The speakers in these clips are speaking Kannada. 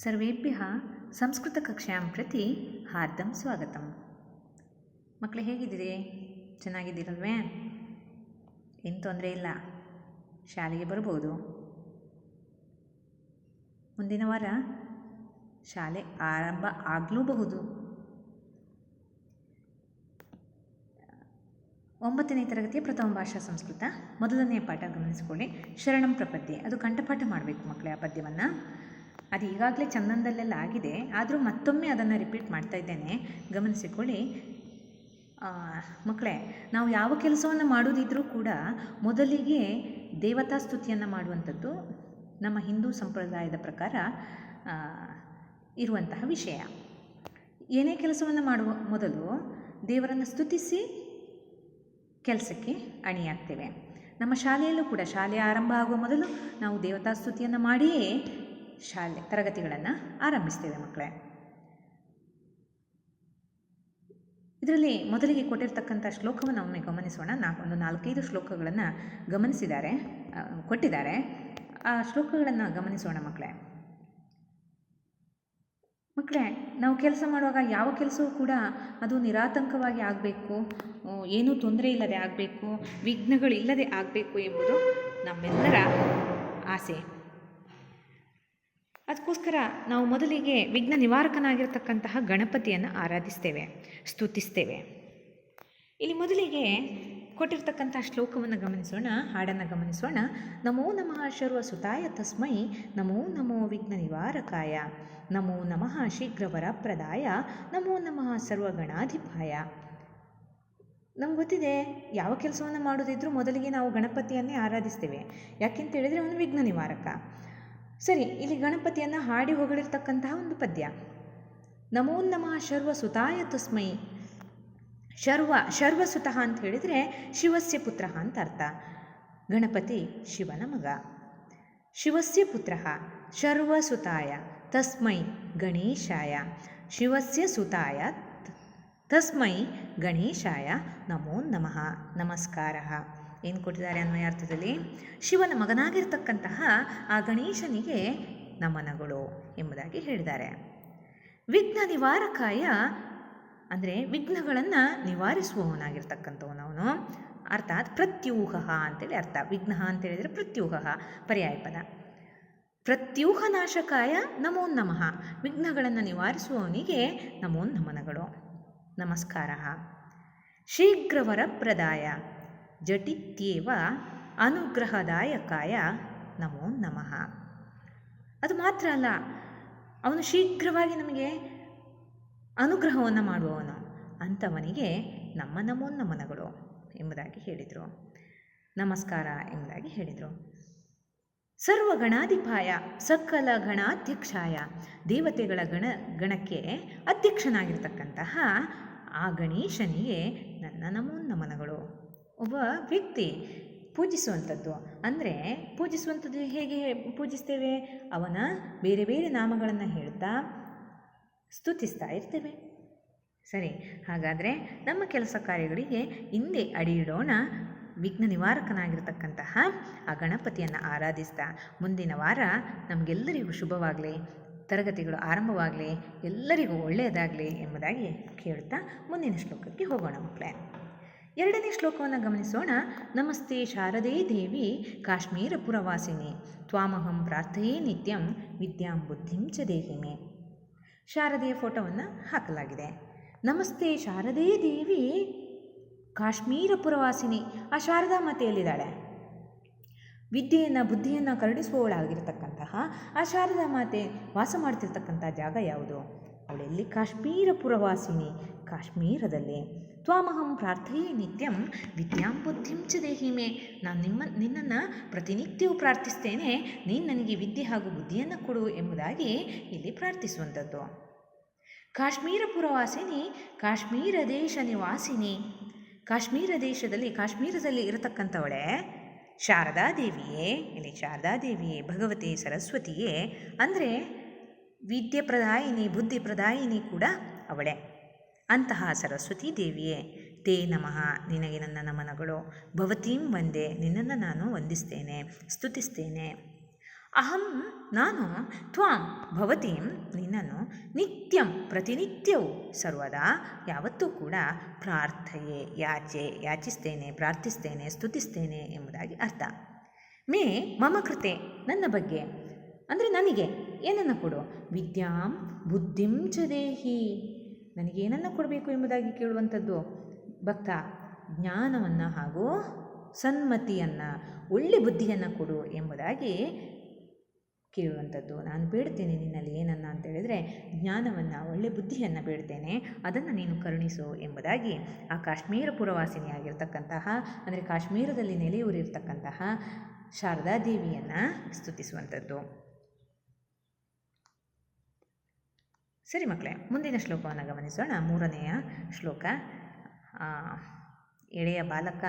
ಸರ್ವೇಭ್ಯ ಸಂಸ್ಕೃತಕಕ್ಷಾಂ ಪ್ರತಿ ಹಾರ್ದಂ ಸ್ವಾಗತಂ. ಮಕ್ಕಳು ಹೇಗಿದ್ದೀರಿ? ಚೆನ್ನಾಗಿದ್ದೀರಲ್ವೇ? ಏನು ತೊಂದರೆ ಇಲ್ಲ. ಶಾಲೆಗೆ ಬರ್ಬೋದು. ಮುಂದಿನ ವಾರ ಶಾಲೆ ಆರಂಭ ಆಗಲೂಬಹುದು. ಒಂಬತ್ತನೇ ತರಗತಿಯ ಪ್ರಥಮ ಭಾಷಾ ಸಂಸ್ಕೃತ. ಮೊದಲನೆಯ ಪಾಠ ಗಮನಿಸಿಕೊಳ್ಳಿ. ಶರಣಂ ಪ್ರಪದ್ಯ. ಅದು ಕಂಠಪಾಠ ಮಾಡಬೇಕು ಮಕ್ಕಳೇ ಆ ಪದ್ಯವನ್ನು. ಅದು ಈಗಾಗಲೇ ಚಂದನದಲ್ಲೆಲ್ಲ ಆಗಿದೆ. ಆದರೂ ಮತ್ತೊಮ್ಮೆ ಅದನ್ನು ರಿಪೀಟ್ ಮಾಡ್ತಾ ಇದ್ದೇನೆ. ಗಮನಿಸಿಕೊಳ್ಳಿ. ಮಕ್ಕಳೇ, ನಾವು ಯಾವ ಕೆಲಸವನ್ನು ಮಾಡೋದಿದ್ರೂ ಕೂಡ ಮೊದಲಿಗೆ ದೇವತಾ ಸ್ತುತಿಯನ್ನು ಮಾಡುವಂಥದ್ದು ನಮ್ಮ ಹಿಂದೂ ಸಂಪ್ರದಾಯದ ಪ್ರಕಾರ ಇರುವಂತಹ ವಿಷಯ. ಏನೇ ಕೆಲಸವನ್ನು ಮಾಡುವ ಮೊದಲು ದೇವರನ್ನು ಸ್ತುತಿಸಿ ಕೆಲಸಕ್ಕೆ ಅಣಿಯಾಗ್ತೇವೆ. ನಮ್ಮ ಶಾಲೆಯಲ್ಲೂ ಕೂಡ, ಶಾಲೆ ಆರಂಭ ಆಗುವ ಮೊದಲು ನಾವು ದೇವತಾ ಸ್ತುತಿಯನ್ನು ಮಾಡಿಯೇ ಶಾಲೆ ತರಗತಿಗಳನ್ನು ಆರಂಭಿಸ್ತೇವೆ ಮಕ್ಕಳೇ ಇದರಲ್ಲಿ ಮೊದಲಿಗೆ ಕೊಟ್ಟಿರ್ತಕ್ಕಂಥ ಶ್ಲೋಕವನ್ನು ಒಮ್ಮೆ ಗಮನಿಸೋಣ. ನಾಲ್ಕು ಒಂದು ನಾಲ್ಕೈದು ಶ್ಲೋಕಗಳನ್ನು ಗಮನಿಸಿದ್ದಾರೆ ಕೊಟ್ಟಿದ್ದಾರೆ. ಆ ಶ್ಲೋಕಗಳನ್ನು ಗಮನಿಸೋಣ ಮಕ್ಕಳೇ ಮಕ್ಕಳೇ ನಾವು ಕೆಲಸ ಮಾಡುವಾಗ ಯಾವ ಕೆಲಸವೂ ಕೂಡ ಅದು ನಿರಾತಂಕವಾಗಿ ಆಗಬೇಕು ಏನೂ ತೊಂದರೆ ಇಲ್ಲದೆ ಆಗಬೇಕು, ವಿಘ್ನಗಳಿಲ್ಲದೆ ಆಗಬೇಕು ಎಂಬುದು ನಮ್ಮೆಲ್ಲರ ಆಸೆ. ಅದಕ್ಕೋಸ್ಕರ ನಾವು ಮೊದಲಿಗೆ ವಿಘ್ನ ನಿವಾರಕನಾಗಿರ್ತಕ್ಕಂತಹ ಗಣಪತಿಯನ್ನು ಆರಾಧಿಸ್ತೇವೆ, ಸ್ತುತಿಸ್ತೇವೆ. ಇಲ್ಲಿ ಮೊದಲಿಗೆ ಕೊಟ್ಟಿರ್ತಕ್ಕಂಥ ಶ್ಲೋಕವನ್ನು ಗಮನಿಸೋಣ, ಹಾಡನ್ನು ಗಮನಿಸೋಣ. ನಮೋ ನಮಃ ಶರ್ವ ಸುತಾಯ ತಸ್ಮೈ, ನಮೋ ನಮೋ ವಿಘ್ನ ನಿವಾರಕಾಯ, ನಮೋ ನಮಃ ಶೀಘ್ರವರ ಪ್ರದಾಯ, ನಮೋ ನಮಃ ಸರ್ವಗಣಾಧಿಪಾಯ. ನಮ್ಗೆ ಗೊತ್ತಿದೆ, ಯಾವ ಕೆಲಸವನ್ನು ಮಾಡೋದಿದ್ರೂ ಮೊದಲಿಗೆ ನಾವು ಗಣಪತಿಯನ್ನೇ ಆರಾಧಿಸ್ತೇವೆ. ಯಾಕೆಂತ ಹೇಳಿದರೆ ಅವನು ವಿಘ್ನ ನಿವಾರಕ. ಸರಿ, ಇಲ್ಲಿ ಗಣಪತಿಯನ್ನು ಹಾಡಿ ಹೊಗಳಿರ್ತಕ್ಕಂತಹ ಒಂದು ಪದ್ಯ. ನಮೋ ನಮಃ ಶರ್ವ ಸುತಾಯ ತಸ್ಮೈ. ಶರ್ವ ಶರ್ವಸುತಃ ಅಂತ ಹೇಳಿದರೆ ಶಿವಸ್ಯ ಪುತ್ರ ಅಂತ ಅರ್ಥ. ಗಣಪತಿ ಶಿವನ ಮಗ. ಶಿವಸ್ಯ ಪುತ್ರ ಶರ್ವಸುತಾಯ ತಸ್ಮೈ ಗಣೇಶಾಯ. ಶಿವಸ್ಯ ಸುತಾಯ ತಸ್ಮೈ ಗಣೇಶಾಯ. ನಮೋ ನಮಃ. ನಮಸ್ಕಾರ. ಏನು ಕೊಟ್ಟಿದ್ದಾರೆ ಅನ್ನೋ ಅರ್ಥದಲ್ಲಿ, ಶಿವನ ಮಗನಾಗಿರ್ತಕ್ಕಂತಹ ಆ ಗಣೇಶನಿಗೆ ನಮನಗಳು ಎಂಬುದಾಗಿ ಹೇಳಿದ್ದಾರೆ. ವಿಘ್ನ ನಿವಾರಕಾಯ ಅಂದರೆ ವಿಘ್ನಗಳನ್ನು ನಿವಾರಿಸುವವನಾಗಿರ್ತಕ್ಕಂಥವನು ಅವನು. ಅರ್ಥಾತ್ ಪ್ರತ್ಯೂಹ ಅಂತೇಳಿ ಅರ್ಥ. ವಿಘ್ನ ಅಂತೇಳಿದರೆ ಪ್ರತ್ಯೂಹ, ಪರ್ಯಾಯ ಪದ. ಪ್ರತ್ಯೂಹ ನಾಶಕಾಯ ನಮೋ ನಮಃ ವಿಘ್ನಗಳನ್ನು ನಿವಾರಿಸುವವನಿಗೆ ನಮೋ ನಮನಗಳು ನಮಸ್ಕಾರ. ಶೀಘ್ರವರಪ್ರದಾಯ. ಜಟಿತ್ಯೇವ ಅನುಗ್ರಹದಾಯಕಾಯ ನಮೋ ನಮಃ. ಅದು ಮಾತ್ರ ಅಲ್ಲ, ಅವನು ಶೀಘ್ರವಾಗಿ ನಮಗೆ ಅನುಗ್ರಹವನ್ನು ಮಾಡುವವನು, ಅಂಥವನಿಗೆ ನಮ್ಮ ನಮೋ ನಮನಗಳು ಎಂಬುದಾಗಿ ಹೇಳಿದರು. ನಮಸ್ಕಾರ ಎಂಬುದಾಗಿ ಹೇಳಿದರು. ಸರ್ವಗಣಾಧಿಪಾಯ, ಸಕಲ ಗಣಾಧ್ಯಕ್ಷಾಯ, ದೇವತೆಗಳ ಗಣ, ಗಣಕ್ಕೆ ಅಧ್ಯಕ್ಷನಾಗಿರ್ತಕ್ಕಂತಹ ಆ ಗಣೇಶನಿಗೆ ನನ್ನ ನಮೋ ನಮನಗಳು. ಒಬ್ಬ ವ್ಯಕ್ತಿ ಪೂಜಿಸುವಂಥದ್ದು. ಅಂದರೆ ಪೂಜಿಸುವಂಥದ್ದು ಹೇಗೆ ಪೂಜಿಸ್ತೇವೆ? ಅವನ ಬೇರೆ ಬೇರೆ ನಾಮಗಳನ್ನು ಹೇಳ್ತಾ ಸ್ತುತಿಸ್ತಾ ಇರ್ತೇವೆ. ಸರಿ, ಹಾಗಾದರೆ ನಮ್ಮ ಕೆಲಸ ಕಾರ್ಯಗಳಿಗೆ ಹಿಂದೆ ಅಡಿಯಿಡೋಣ ವಿಘ್ನ ನಿವಾರಕನಾಗಿರ್ತಕ್ಕಂತಹ ಆ ಗಣಪತಿಯನ್ನು ಆರಾಧಿಸ್ತಾ ಮುಂದಿನ ವಾರ ನಮಗೆಲ್ಲರಿಗೂ ಶುಭವಾಗಲಿ. ತರಗತಿಗಳು ಆರಂಭವಾಗಲಿ. ಎಲ್ಲರಿಗೂ ಒಳ್ಳೆಯದಾಗಲಿ ಎಂಬುದಾಗಿ ಕೇಳ್ತಾ ಮುಂದಿನ ಶ್ಲೋಕಕ್ಕೆ ಹೋಗೋಣ ಮಕ್ಕಳೇ. ಎರಡನೇ ಶ್ಲೋಕವನ್ನು ಗಮನಿಸೋಣ. ನಮಸ್ತೆ ಶಾರದೇ ದೇವಿ, ಕಾಶ್ಮೀರ ಪುರವಾಸಿನಿ. ತ್ವಾಮಹಂ ಪ್ರಾರ್ಥೆಯೇ ನಿತ್ಯಂ, ವಿದ್ಯಾಂ ಬುದ್ಧಿಂ ಚ ದೇಹಿಮೆ. ಶಾರದೆಯ ಫೋಟೋವನ್ನು ಹಾಕಲಾಗಿದೆ. ನಮಸ್ತೆ ಶಾರದೇ ದೇವಿ, ಕಾಶ್ಮೀರ ಪುರವಾಸಿನಿ. ಆ ಶಾರದಾ ಮಾತೆಯಲ್ಲಿದ್ದಾಳೆ ವಿದ್ಯೆಯನ್ನು, ಬುದ್ಧಿಯನ್ನು ಕರುಣಿಸುವವಳಾಗಿರ್ತಕ್ಕಂತಹ ಆ ಶಾರದಾ ಮಾತೆ ವಾಸ ಮಾಡ್ತಿರ್ತಕ್ಕಂಥ ಜಾಗ ಯಾವುದು? ಅವಳೆಲ್ಲಿ ಕಾಶ್ಮೀರ ಪುರವಾಸಿನಿ. ಕಾಶ್ಮೀರದಲ್ಲಿ. ತ್ವಾಮಹಂ ಪ್ರಾರ್ಥಯೇ ನಿತ್ಯಂ, ವಿದ್ಯಾಂ ಬುದ್ಧಿಂ ಚ ದೇಹಿ ಮೇ. ನಾನು ನಿಮ್ಮ, ನಿನ್ನನ್ನು ಪ್ರತಿನಿತ್ಯವೂ ಪ್ರಾರ್ಥಿಸ್ತೇನೆ. ನೀನು ನನಗೆ ವಿದ್ಯೆ ಹಾಗೂ ಬುದ್ಧಿಯನ್ನು ಕೊಡು ಎಂಬುದಾಗಿ ಇಲ್ಲಿ ಪ್ರಾರ್ಥಿಸುವಂಥದ್ದು. ಕಾಶ್ಮೀರ ಪುರವಾಸಿನಿ, ಕಾಶ್ಮೀರ ದೇಶ ನಿವಾಸಿನಿ. ಕಾಶ್ಮೀರ ದೇಶದಲ್ಲಿ, ಕಾಶ್ಮೀರದಲ್ಲಿ ಇರತಕ್ಕಂಥವಳೆ ಶಾರದಾದೇವಿಯೇ ಇಲ್ಲಿ ಶಾರದಾದೇವಿಯೇ ಭಗವತಿ ಸರಸ್ವತಿಯೇ. ಅಂದರೆ ವಿದ್ಯೆ ಪ್ರದಾಯಿನಿ, ಬುದ್ಧಿ ಪ್ರದಾಯಿನಿ ಕೂಡ ಅವಳೇ. ಅಂತಹ ಸರಸ್ವತೀ ದೇವಿಯೇ, ತೇ ನಮಃ. ನಿನಗೆ ನನ್ನ ನಮನಗಳು. ಭವತೀಂ ವಂದೇ. ನಿನ್ನನ್ನು ನಾನು ವಂದಿಸ್ತೇನೆ, ಸ್ತುತಿಸ್ತೇನೆ. ಅಹಂ ನಾನು ತ್ವಾಂ ಭವತೀಂ. ನಿನ್ನನ್ನು ನಿತ್ಯಂ, ಪ್ರತಿನಿತ್ಯವೂ ಸರ್ವದಾ. ಯಾವತ್ತೂ ಕೂಡ ಪ್ರಾರ್ಥಯೆ, ಯಾಚೆ, ಯಾಚಿಸ್ತೇನೆ, ಪ್ರಾರ್ಥಿಸ್ತೇನೆ, ಸ್ತುತಿಸ್ತೇನೆ ಎಂಬುದಾಗಿ ಅರ್ಥ. ಮೇ ಮಮ ಕೃತೆ ನನ್ನ ಬಗ್ಗೆ. ಅಂದರೆ ನನಗೆ. ಏನನ್ನು ಕೊಡು? ವಿದ್ಯಾಂ ಬುದ್ಧಿಂ ಚ ದೇಹಿ. ನನಗೇನನ್ನು ಕೊಡಬೇಕು ಎಂಬುದಾಗಿ ಕೇಳುವಂಥದ್ದು? ಭಕ್ತ, ಜ್ಞಾನವನ್ನು ಹಾಗೂ ಸನ್ಮತಿಯನ್ನು, ಒಳ್ಳೆ ಬುದ್ಧಿಯನ್ನು ಕೊಡು ಎಂಬುದಾಗಿ ಕೇಳುವಂಥದ್ದು. ನಾನು ಬೇಡ್ತೇನೆ ನಿನ್ನಲ್ಲಿ ಏನನ್ನ ಅಂತ ಹೇಳಿದರೆ, ಜ್ಞಾನವನ್ನು, ಒಳ್ಳೆ ಬುದ್ಧಿಯನ್ನು ಬೇಡ್ತೇನೆ. ಅದನ್ನು ನೀನು ಕರುಣಿಸು ಎಂಬುದಾಗಿ. ಆ ಕಾಶ್ಮೀರ ಪುರವಾಸಿನಿಯಾಗಿರ್ತಕ್ಕಂತಹ, ಅಂದರೆ ಕಾಶ್ಮೀರದಲ್ಲಿ ನೆಲೆಯೂರಿರ್ತಕ್ಕಂತಹ ಶಾರದಾದೇವಿಯನ್ನು ಸ್ತುತಿಸುವಂಥದ್ದು. ಸರಿ ಮಕ್ಕಳೇ, ಮುಂದಿನ ಶ್ಲೋಕವನ್ನು ಗಮನಿಸೋಣ. ಮೂರನೆಯ ಶ್ಲೋಕ ಎಳೆಯ ಬಾಲಕ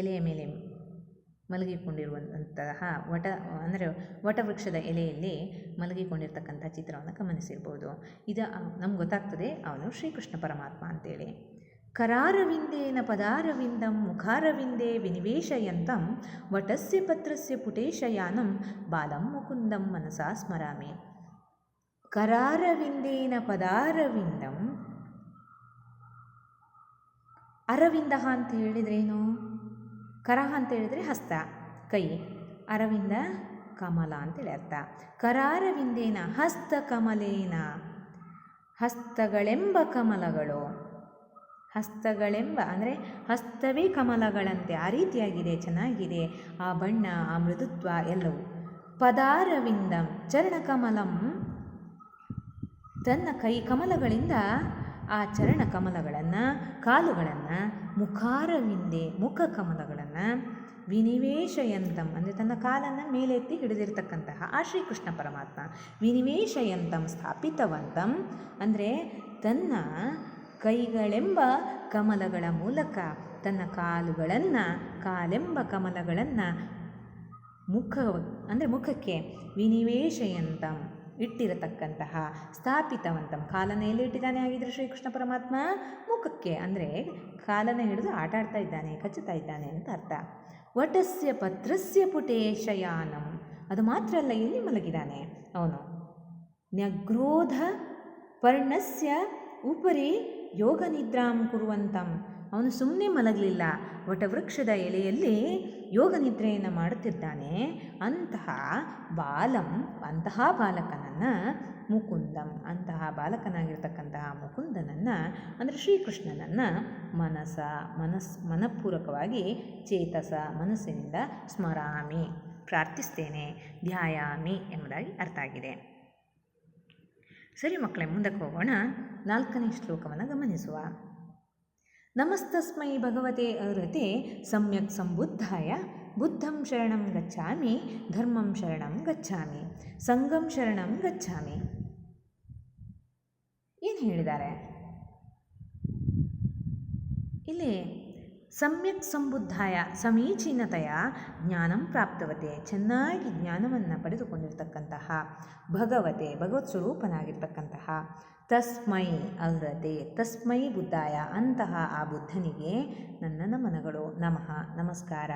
ಎಲೆಯ ಮೇಲೆ ಮಲಗಿಕೊಂಡಿರುವಂತಹ ವಟ, ಅಂದರೆ ವಟವೃಕ್ಷದ ಎಲೆಯಲ್ಲಿ ಮಲಗಿಕೊಂಡಿರ್ತಕ್ಕಂಥ ಚಿತ್ರವನ್ನು ಗಮನಿಸಿರ್ಬೋದು. ಇದು, ನಮ್ಗೆ ಗೊತ್ತಾಗ್ತದೆ, ಅವನು ಶ್ರೀಕೃಷ್ಣ ಪರಮಾತ್ಮ ಅಂತೇಳಿ. ಕರಾರವಿಂದೇನ ಪದಾರವಿಂದಂ ಮುಖಾರವಿಂದೇ ವಿನಿವೇಶಯಂತಂ ವಟಸ್ಯ ಪತ್ರಸ್ಯ ಪುಟೇಶಯಾನಂ ಬಾಲಂ ಮುಕುಂದಂ ಮನಸಾ ಸ್ಮರಾಮಿ. ಕರಾರವಿಂದೇನ ಪದಾರವಿಂದಂ. ಅರವಿಂದ ಅಂತ ಹೇಳಿದ್ರೇನು? ಕರ ಅಂತ ಹೇಳಿದರೆ ಹಸ್ತ, ಕೈ. ಅರವಿಂದ, ಕಮಲ ಅಂತೇಳಿ ಅರ್ಥ. ಕರಾರವಿಂದೇನ, ಹಸ್ತ ಕಮಲೇನ. ಹಸ್ತಗಳೆಂಬ ಕಮಲಗಳು. ಹಸ್ತಗಳೆಂಬ ಅಂದರೆ ಹಸ್ತವೇ ಕಮಲಗಳಂತೆ, ಆ ರೀತಿಯಾಗಿದೆ, ಚೆನ್ನಾಗಿದೆ. ಆ ಬಣ್ಣ, ಆ ಮೃದುತ್ವ ಎಲ್ಲವೂ. ಪದಾರವಿಂದಂ, ಚರಣಕಮಲಂ. ತನ್ನ ಕೈ ಕಮಲಗಳಿಂದ ಆ ಚರಣ ಕಮಲಗಳನ್ನು, ಕಾಲುಗಳನ್ನು, ಮುಖಾರವಿಂದೆ ಮುಖ ಕಮಲಗಳನ್ನು ವಿನಿವೇಶಯಂತಂ, ಅಂದರೆ ತನ್ನ ಕಾಲನ್ನು ಮೇಲೆತ್ತಿ ಹಿಡಿದಿರ್ತಕ್ಕಂತಹ ಆ ಶ್ರೀಕೃಷ್ಣ ಪರಮಾತ್ಮ ವಿನಿವೇಶಯಂತಂ ಸ್ಥಾಪಿತವಂತಂ, ಅಂದರೆ ತನ್ನ ಕೈಗಳೆಂಬ ಕಮಲಗಳ ಮೂಲಕ ತನ್ನ ಕಾಲುಗಳನ್ನು, ಕಾಲೆಂಬ ಕಮಲಗಳನ್ನು ಮುಖ, ಅಂದರೆ ಮುಖಕ್ಕೆ ವಿನಿವೇಶಯಂತಂ. ಇಟ್ಟಿರತಕ್ಕಂತಹ ಸ್ಥಾಪಿತವಂತಂ. ಕಾಲನ ಎಲ್ಲಿ ಇಟ್ಟಿದ್ದಾನೆ ಆಗಿದ್ರೆ ಶ್ರೀಕೃಷ್ಣ ಪರಮಾತ್ಮ? ಮುಖಕ್ಕೆ, ಅಂದರೆ ಕಾಲನ ಹಿಡಿದು ಆಟ ಆಡ್ತಾ ಇದ್ದಾನೆ, ಕಚ್ಚುತ್ತಾ ಇದ್ದಾನೆ ಅಂತ ಅರ್ಥ. ವಟಸ್ಯ ಪತ್ರಸ್ಯ ಪುಟೇಶಯಾನಂ. ಅದು ಮಾತ್ರ ಅಲ್ಲ, ಎಲ್ಲಿ ಮಲಗಿದ್ದಾನೆ? ಅವನು. ನ್ಯಗ್ರೋಧ ಪರ್ಣಸ್ಯ ಉಪರಿ ಯೋಗ ನಿದ್ರಾಂ ಕುರುವಂತಂ. ಅವನು ಸುಮ್ಮನೆ ಮಲಗಲಿಲ್ಲ. ವಟವೃಕ್ಷದ ಎಲೆಯಲ್ಲಿ ಯೋಗ ನಿದ್ರೆಯನ್ನು ಮಾಡುತ್ತಿದ್ದಾನೆ. ಅಂತಹ ಬಾಲಂ, ಅಂತಹ ಬಾಲಕನನ್ನು ಮುಕುಂದಂ, ಅಂತಹ ಬಾಲಕನಾಗಿರ್ತಕ್ಕಂತಹ ಮುಕುಂದನನ್ನು, ಅಂದರೆ ಶ್ರೀಕೃಷ್ಣನನ್ನು ಮನಸ, ಮನಸ್ ಮನಪೂರ್ವಕವಾಗಿ ಚೇತಸ, ಮನಸ್ಸಿನಿಂದ ಸ್ಮರಾಮಿ, ಪ್ರಾರ್ಥಿಸ್ತೇನೆ, ಧ್ಯಾಯಾಮಿ ಎಂಬುದಾಗಿ ಅರ್ಥ ಆಗಿದೆ. ಸರಿ ಮಕ್ಕಳೇ, ಮುಂದಕ್ಕೆ ಹೋಗೋಣ. ನಾಲ್ಕನೇ ಶ್ಲೋಕವನ್ನು ಗಮನಿಸುವ. ನಮಸ್ತಸ್ಮೈ ಭಗವತೆ ಅರ್ಹತೆ ಸಮ್ಯಕ್ ಸಂಬುದ್ಧಾಯ, ಬುದ್ಧಂ ಶರಣಂ ಗಚ್ಚಾಮಿ ಧರ್ಮಂ ಶರಣಂ ಗಚ್ಚಾಮಿ ಸಂಗಂ ಶರಣಂ ಗಚ್ಚಾಮಿ ಏನು ಹೇಳಿದ್ದಾರೆ? ಇಲ್ಲಿ ಸಮ್ಯಕ್ ಸಂಬುದ್ಧಾಯ ಸಮೀಚೀನತೆಯ ಜ್ಞಾನಂ ಪ್ರಾಪ್ತವತೆ. ಚೆನ್ನಾಗಿ ಜ್ಞಾನವನ್ನು ಪಡೆದುಕೊಂಡಿರ್ತಕ್ಕಂತಹ ಭಗವತೆ, ಭಗವತ್ ಸ್ವರೂಪನಾಗಿರ್ತಕ್ಕಂತಹ ತಸ್ಮೈ ಅರ್ಹತೆ, ತಸ್ಮೈ ಬುದ್ಧಾಯ ಅಂತಹ ಆ ಬುದ್ಧನಿಗೆ ನನ್ನ ನಮನಗಳು. ನಮಃ, ನಮಸ್ಕಾರ.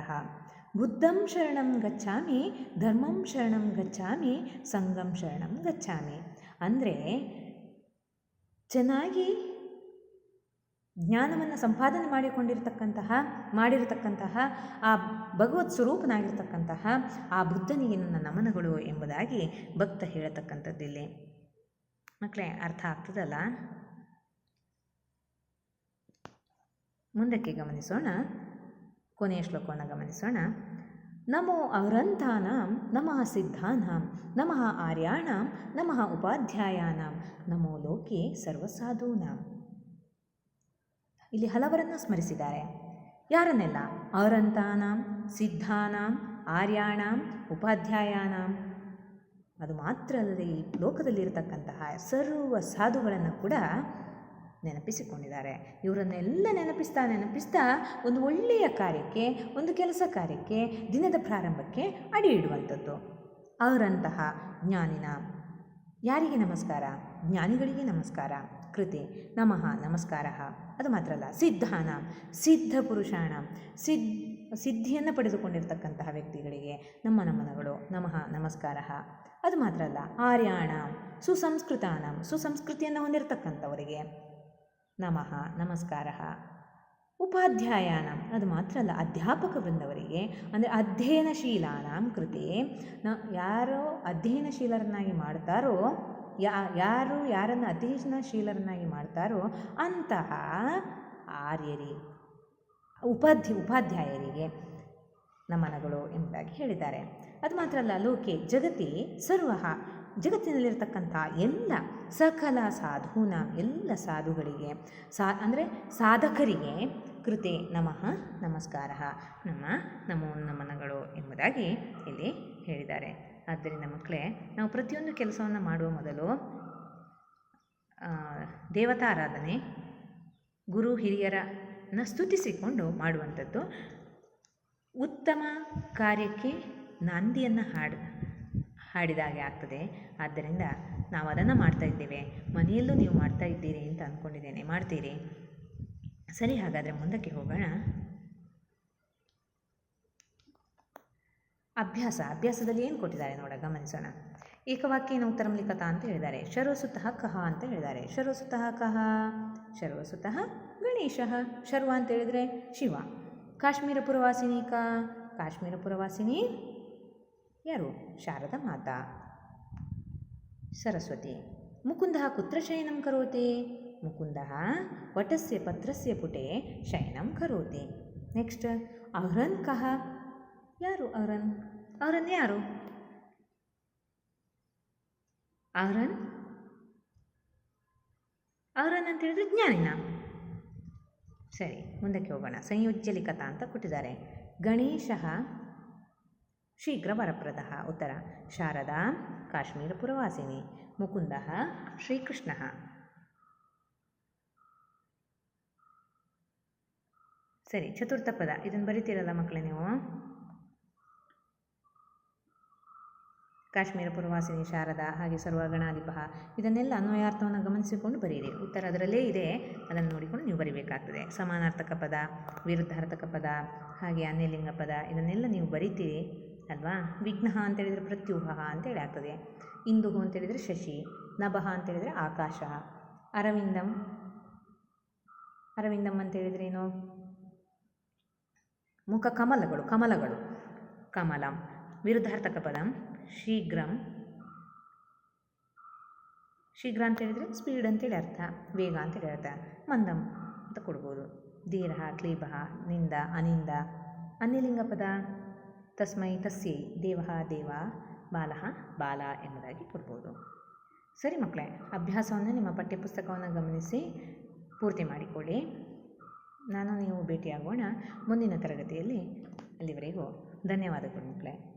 ಬುದ್ಧಂ ಶರಣಂ ಗಚ್ಚಾಮಿ ಧರ್ಮಂ ಶರಣಂ ಗಚ್ಚಾಮಿ ಸಂಗಂ ಶರಣಂ ಗಚ್ಚಾಮಿ ಅಂದರೆ ಚೆನ್ನಾಗಿ ಜ್ಞಾನವನ್ನು ಸಂಪಾದನೆ ಮಾಡಿಕೊಂಡಿರ್ತಕ್ಕಂತಹ, ಮಾಡಿರತಕ್ಕಂತಹ, ಆ ಭಗವತ್ ಸ್ವರೂಪನಾಗಿರ್ತಕ್ಕಂತಹ ಆ ಬುದ್ಧನಿಗೆ ನನ್ನ ನಮನಗಳು ಎಂಬುದಾಗಿ ಭಕ್ತ ಹೇಳತಕ್ಕಂಥದ್ದಿಲ್ಲಿ ಮಕ್ಕಳೇ ಅರ್ಥ ಆಗ್ತದಲ್ಲ? ಮುಂದಕ್ಕೆ ಗಮನಿಸೋಣ. ಕೊನೆಯ ಶ್ಲೋಕವನ್ನು ಗಮನಿಸೋಣ. ನಮೋ ಅವರಂತಾನಾಂ ನಮಃ ಸಿದ್ಧಾನಾಂ, ನಮಃ ಆರ್ಯಾಣಾಂ, ನಮಃ ಉಪಾಧ್ಯಾಯಾನಾಂ, ನಮೋ ಲೋಕೆ ಸರ್ವಸಾಧೂನಾಂ. ಇಲ್ಲಿ ಹಲವರನ್ನು ಸ್ಮರಿಸಿದ್ದಾರೆ. ಯಾರನ್ನೆಲ್ಲ? ಅವರಂತಾನಾಂ, ಸಿದ್ಧಾನಾಂ, ಆರ್ಯಾಣಾಂ, ಉಪಾಧ್ಯಾಯಾನಾಂ. ಅದು ಮಾತ್ರ ಅಲ್ಲದೆ ಈ ಲೋಕದಲ್ಲಿರತಕ್ಕಂತಹ ಸರ್ವ ಸಾಧುಗಳನ್ನು ಕೂಡ ನೆನಪಿಸಿಕೊಂಡಿದ್ದಾರೆ. ಇವರನ್ನೆಲ್ಲ ನೆನಪಿಸ್ತಾ ನೆನಪಿಸ್ತಾ ಒಂದು ಒಳ್ಳೆಯ ಕಾರ್ಯಕ್ಕೆ, ಒಂದು ಕೆಲಸ ಕಾರ್ಯಕ್ಕೆ, ದಿನದ ಪ್ರಾರಂಭಕ್ಕೆ ಅಡಿ ಇಡುವಂಥದ್ದು. ಅವರಂತಹ ಜ್ಞಾನಿನ. ಯಾರಿಗೆ ನಮಸ್ಕಾರ? ಜ್ಞಾನಿಗಳಿಗೆ ನಮಸ್ಕಾರ. ಕೃತೆ. ನಮಃ, ನಮಸ್ಕಾರ. ಅದು ಮಾತ್ರ ಅಲ್ಲ ಸಿದ್ಧಾನಾಂ, ಸಿದ್ಧ ಪುರುಷಾಣ. ಸಿದ್, ಸಿದ್ಧಿಯನ್ನು ಪಡೆದುಕೊಂಡಿರ್ತಕ್ಕಂತಹ ವ್ಯಕ್ತಿಗಳಿಗೆ ನಮ್ಮ ನಮನಗಳು. ನಮಃ, ನಮಸ್ಕಾರ. ಅದು ಮಾತ್ರ ಅಲ್ಲ ಆರ್ಯಾಣ, ಸುಸಂಸ್ಕೃತಾನಂ. ಸುಸಂಸ್ಕೃತಿಯನ್ನು ಹೊಂದಿರತಕ್ಕಂಥವರಿಗೆ ನಮಃ, ನಮಸ್ಕಾರ. ಉಪಾಧ್ಯಾಯಾನಂ. ಅದು ಮಾತ್ರ ಅಲ್ಲ ಅಧ್ಯಾಪಕ ವೃಂದವರಿಗೆ, ಅಂದರೆ ಅಧ್ಯಯನಶೀಲಾನಾಂ ಕೃತೆ ನ, ಯಾರೋ ಅಧ್ಯಯನಶೀಲರನ್ನಾಗಿ ಮಾಡ್ತಾರೋ ಯಾ, ಯಾರು ಯಾರನ್ನು ಶೀಲರನ್ನಾಗಿ ಮಾಡ್ತಾರೋ ಅಂತಹ ಆರ್ಯರಿ, ಉಪಾಧ್ಯ, ಉಪಾಧ್ಯಾಯರಿಗೆ ನಮನಗಳು ಎಂಬುದಾಗಿ ಹೇಳಿದ್ದಾರೆ. ಅದು ಮಾತ್ರ ಅಲ್ಲ, ಲೋಕೆ ಜಗತಿ ಸರ್ವ ಜಗತ್ತಿನಲ್ಲಿರ್ತಕ್ಕಂಥ ಎಲ್ಲ ಸಕಲ ಸಾಧೂನ ಎಲ್ಲ ಸಾಧುಗಳಿಗೆ, ಸಾ, ಅಂದರೆ ಸಾಧಕರಿಗೆ ಕೃತೆ ನಮಃ ನಮಸ್ಕಾರ, ನಮ್ಮ ನಮೋ ನಮನಗಳು ಎಂಬುದಾಗಿ ಇಲ್ಲಿ ಹೇಳಿದ್ದಾರೆ. ಆದ್ದರಿಂದ ಮಕ್ಕಳೇ ನಾವು ಪ್ರತಿಯೊಂದು ಕೆಲಸವನ್ನು ಮಾಡುವ ಮೊದಲು ಆ, ದೇವತಾರಾಧನೆ ಗುರು ಹಿರಿಯರನ್ನು ಸ್ತುತಿಸಿಕೊಂಡು ಮಾಡುವಂಥದ್ದು. ಉತ್ತಮ ಕಾರ್ಯಕ್ಕೆ ನಾಂದಿಯನ್ನು ಹಾಡು ಹಾಡಿದಾಗೆ ಆಗ್ತದೆ. ಆದ್ದರಿಂದ ನಾವು ಅದನ್ನು ಮಾಡ್ತಾ ಇದ್ದೇವೆ. ಮನೆಯಲ್ಲೂ ನೀವು ಮಾಡ್ತಾ ಇದ್ದೀರಿ ಅಂತ ಅಂದ್ಕೊಂಡಿದ್ದೇನೆ ಮಾಡ್ತೀರಿ. ಸರಿ ಹಾಗಾದರೆ ಮುಂದಕ್ಕೆ ಹೋಗೋಣ. ಅಭ್ಯಾಸ, ಅಭ್ಯಾಸದಲ್ಲಿ ಏನು ಕೊಟ್ಟಿದ್ದಾರೆ ನೋಡ, ಗಮನಿಸೋಣ. ಏಕವಾಕ್ಯೇನ ಉತ್ತರ ಮಲಿಕತಾ ಅಂತ ಹೇಳಿದ್ದಾರೆ. ಶರ್ವಸುತಃ ಕಹ ಅಂತ ಹೇಳಿದ್ದಾರೆ. ಶರ್ವಸುತಃ ಕಹ ಶರ್ವಸುತಃ ಗಣೇಶ, ಶರ್ವ ಅಂತ ಹೇಳಿದರೆ ಶಿವ. ಕಾಶ್ಮೀರ ಪುರವಾಸಿನಿ ಕ, ಕಾಶ್ಮೀರ ಪುರವಾಸಿನಿ ಯಾರು? ಶಾರದಾ ಮಾತಾ. ಸರಸ್ವತಿ ಮುಕುಂದ ಕುತ್ರ ಶಯನಂ ಕರೋತಿ. ಮುಕುಂದ ವಟಸ್ಯ ಪತ್ರಸ್ಯ ಪುಟೆ ಶಯನಂ ಕರೋತಿ. ನೆಕ್ಸ್ಟ್ ಅಹ್ರನ್ ಕಹ ಯಾರು ಅವರನ್ ಅವರನ್ ಯಾರು? ಅಹ್ರನ್ ಅಹ್ರನ್ ಅಂತ ಹೇಳಿದ್ರೆ ಜ್ಞಾನಿನ. ಸರಿ, ಮುಂದಕ್ಕೆ ಹೋಗೋಣ. ಸಂಯೋಜ್ಯ ಲಿಖತ ಅಂತ ಕೊಟ್ಟಿದ್ದಾರೆ. ಗಣೇಶ ಶೀಘ್ರ ವರಪ್ರದ. ಉತ್ತರ, ಶಾರದಾ, ಕಾಶ್ಮೀರ ಪುರವಾಸಿನಿ. ಮುಕುಂದ, ಶ್ರೀಕೃಷ್ಣ. ಸರಿ ಚತುರ್ಥ ಪದ ಇದನ್ನು ಬರಿತೀರಲ್ಲ ಮಕ್ಕಳೇ ನೀವು? ಕಾಶ್ಮೀರ ಪುರವಾಸಿನಿ ಶಾರದ ಹಾಗೆ ಸರ್ವಗಣಾಧಿಪಹ ಇದನ್ನೆಲ್ಲ ಅನ್ವಯಾರ್ಥವನ್ನು ಗಮನಿಸಿಕೊಂಡು ಬರೀರಿ. ಉತ್ತರ ಅದರಲ್ಲೇ ಇದೆ. ಅದನ್ನು ನೋಡಿಕೊಂಡು ನೀವು ಬರೀಬೇಕಾಗ್ತದೆ. ಸಮಾನಾರ್ಥಕ ಪದ, ವಿರುದ್ಧಾರ್ಥಕ ಪದ, ಹಾಗೆ ಅನ್ಯಲಿಂಗ ಪದ, ಇದನ್ನೆಲ್ಲ ನೀವು ಬರಿತೀರಿ ಅಲ್ವಾ? ವಿಘ್ನ ಅಂತೇಳಿದರೆ ಪ್ರತ್ಯೂಹ ಅಂತೇಳಿ ಆಗ್ತದೆ ಇಂದುಹು ಅಂತೇಳಿದರೆ ಶಶಿ ನಭಃ ಅಂತೇಳಿದರೆ ಆಕಾಶ, ಅರವಿಂದಂ ಅರವಿಂದಂ ಅಂತೇಳಿದರೆ ಏನು? ಮುಖ ಕಮಲಗಳು ಕಮಲಗಳು, ಕಮಲಂ, ವಿರುದ್ಧಾರ್ಥಕ ಪದಂ. ಶೀಘ್ರಂ. ಶೀಘ್ರ ಅಂತ ಹೇಳಿದರೆ ಸ್ಪೀಡ್ ಅಂತೇಳಿ ಅರ್ಥ, ವೇಗ ಅಂತೇಳಿ ಅರ್ಥ. ಮಂದಂ ಅಂತ ಕೊಡ್ಬೋದು. ಧೀರ ಕ್ಲೀಬ ನಿಂದ, ಅನಿಂದ. ಅನ್ಯಲಿಂಗ ಪದ, ತಸ್ಮೈ, ತಸ್ಯೈ, ದೇವ ದೇವ, ಬಾಲ ಬಾಲ ಎಂಬುದಾಗಿ ಕೊಡ್ಬೋದು. ಸರಿ ಮಕ್ಕಳೇ, ಅಭ್ಯಾಸವನ್ನು ನಿಮ್ಮ ಪಠ್ಯಪುಸ್ತಕವನ್ನು ಗಮನಿಸಿ ಪೂರ್ತಿ ಮಾಡಿಕೊಳ್ಳಿ. ನಾನು, ನೀವು ಭೇಟಿಯಾಗೋಣ ಮುಂದಿನ ತರಗತಿಯಲ್ಲಿ. ಅಲ್ಲಿವರೆಗೂ ಧನ್ಯವಾದಗಳು ಮಕ್ಕಳೇ.